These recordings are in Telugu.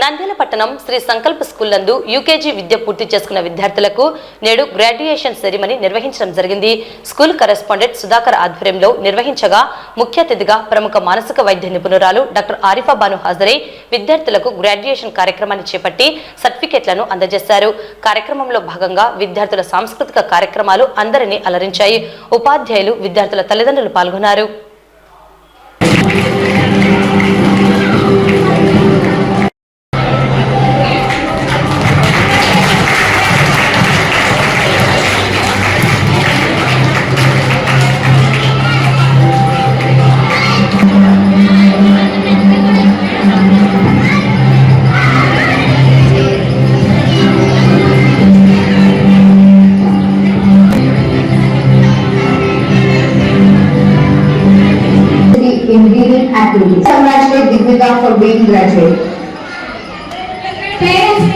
నంద్యాల పట్టణం శ్రీ సంకల్ప స్కూల్ నందు యూకేజీ విద్య పూర్తి చేసుకున్న విద్యార్థులకు నేడు గ్రాడ్యుయేషన్ సెరిమనీ నిర్వహించడం జరిగింది. స్కూల్ కరెస్పాండెంట్ సుధాకర్ ఆధ్వర్యంలో నిర్వహించగా ముఖ్య అతిథిగా ప్రముఖ మానసిక వైద్య నిపుణురాలు డాక్టర్ ఆరిఫా బాను హాజరై విద్యార్థులకు గ్రాడ్యుయేషన్ కార్యక్రమాన్ని చేపట్టి సర్టిఫికెట్లను అందజేశారు. కార్యక్రమంలో భాగంగా విద్యార్థుల సాంస్కృతిక కార్యక్రమాలు అందరినీ అలరించాయి. ఉపాధ్యాయులు విద్యార్థుల తల్లిదండ్రులు పాల్గొన్నారు. in region activities. Congratulate Dignita for being graduate. Parents,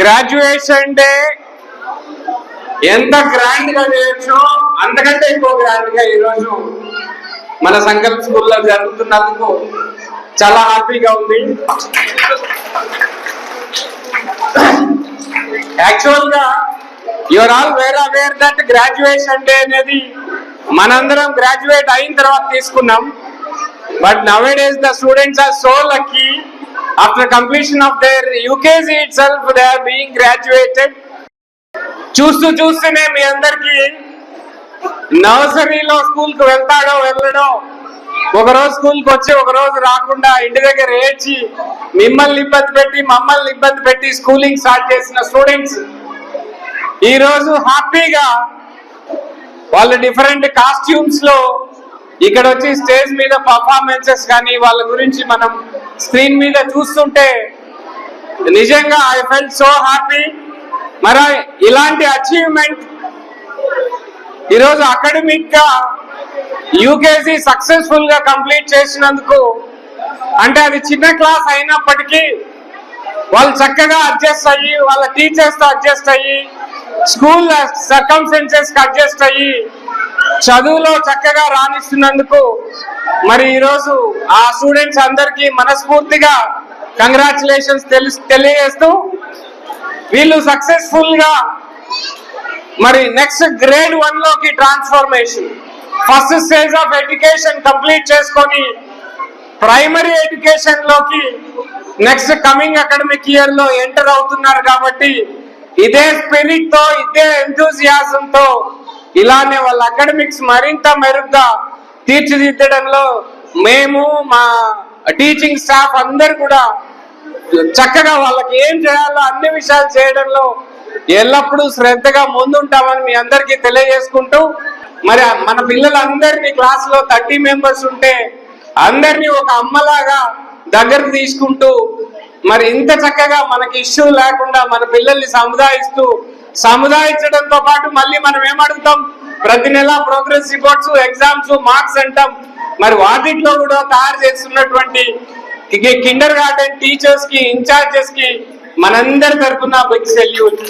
graduation day ఎంత గ్రాండ్గా చేయొచ్చో? అంతకంటే ఎక్కువ గ్రాండ్గా ఈరోజు మన సంకల్ప స్కూల్లో జరుగుతున్నందుకు చాలా హ్యాపీగా ఉంది. యాక్చువల్గా your all where aware that graduation day అనేది మనందరం గ్రాడ్యుయేట్ అయిన తర్వాత తీసుకున్నాం. But nowadays the students are so lucky after completion of their UKG itself they are being graduated చూస్తూ చూస్తూనే మీ అందరికి నర్సరీలో స్కూల్కు వెళ్తాడో వెళ్ళడో ఒక రోజు స్కూల్ వచ్చి ఒక రోజు రాకుండా ఇంటి దగ్గర ఏడ్చి మిమ్మల్ని ఇబ్బంది పెట్టి మమ్మల్ని ఇబ్బంది పెట్టి స్కూలింగ్ స్టార్ట్ చేసిన స్టూడెంట్స్ ఈ రోజు హ్యాపీగా వాళ్ళు డిఫరెంట్ కాస్ట్యూమ్స్లో ఇక్కడ వచ్చి స్టేజ్ మీద పర్ఫార్మెన్సెస్ కానీ వాళ్ళ గురించి మనం స్క్రీన్ మీద చూస్తుంటే నిజంగా ఐ ఫెల్ సో హ్యాపీ మరి ఇలాంటి అచీవ్మెంట్ ఈరోజు అకాడమిక్గా యూకేజీ సక్సెస్ఫుల్గా కంప్లీట్ చేసినందుకు అంటే అది చిన్న క్లాస్ అయినప్పటికీ వాళ్ళు చక్కగా అడ్జస్ట్ అయ్యి వాళ్ళ టీచర్స్తో అడ్జస్ట్ అయ్యి స్కూల్ సర్కమ్స్టెన్సెస్ అడ్జస్ట్ అయ్యి చదువులో చక్కగా రాణిస్తున్నందుకు మరి ఈరోజు ఆ స్టూడెంట్స్ అందరికీ మనస్ఫూర్తిగా కంగ్రాచులేషన్స్ తెలియజేస్తూ వీళ్ళు సక్సెస్ఫుల్గా మరి next grade వన్లోకి transformation first stage of education complete చేసుకొని ప్రైమరీ ఎడ్యుకేషన్లోకి నెక్స్ట్ కమింగ్ అకాడమిక్ ఇయర్లో ఎంటర్ అవుతున్నారు కాబట్టి ఇదే స్పిరిట్తో ఇదే ఎంతూజియాజం తో ఇలానే వాళ్ళ అకాడమిక్స్ మరింత మెరుగ్గా తీర్చిదిద్దడంలో మేము మా టీచింగ్ స్టాఫ్ అందరు కూడా చక్కగా వాళ్ళకి ఏం చేయాలో అన్ని విషయాలు చేయడంలో ఎల్లప్పుడూ శ్రద్ధగా ముందుంటామని మీ అందరికీ తెలియజేసుకుంటూ మరి మన పిల్లలందరినీ క్లాస్లో థర్టీ మెంబర్స్ ఉంటే అందరినీ ఒక అమ్మలాగా దగ్గరకు తీసుకుంటూ మరి ఇంత చక్కగా మనకి ఇష్యూ లేకుండా మన పిల్లల్ని సముదాయిస్తూ సముదాయించడంతో పాటు మళ్ళీ మనం ఏమడుగుతాం ప్రతి నెల ప్రోగ్రెస్ రిపోర్ట్స్ ఎగ్జామ్స్ మార్క్స్ అంటాం. మరి వాటిట్లో కూడా తయారు చేస్తున్నటువంటి కిండర్ గార్డెన్ టీచర్స్కి ఇన్ఛార్జెస్కి మనందరి తరపున బిగ్ సెల్యూట్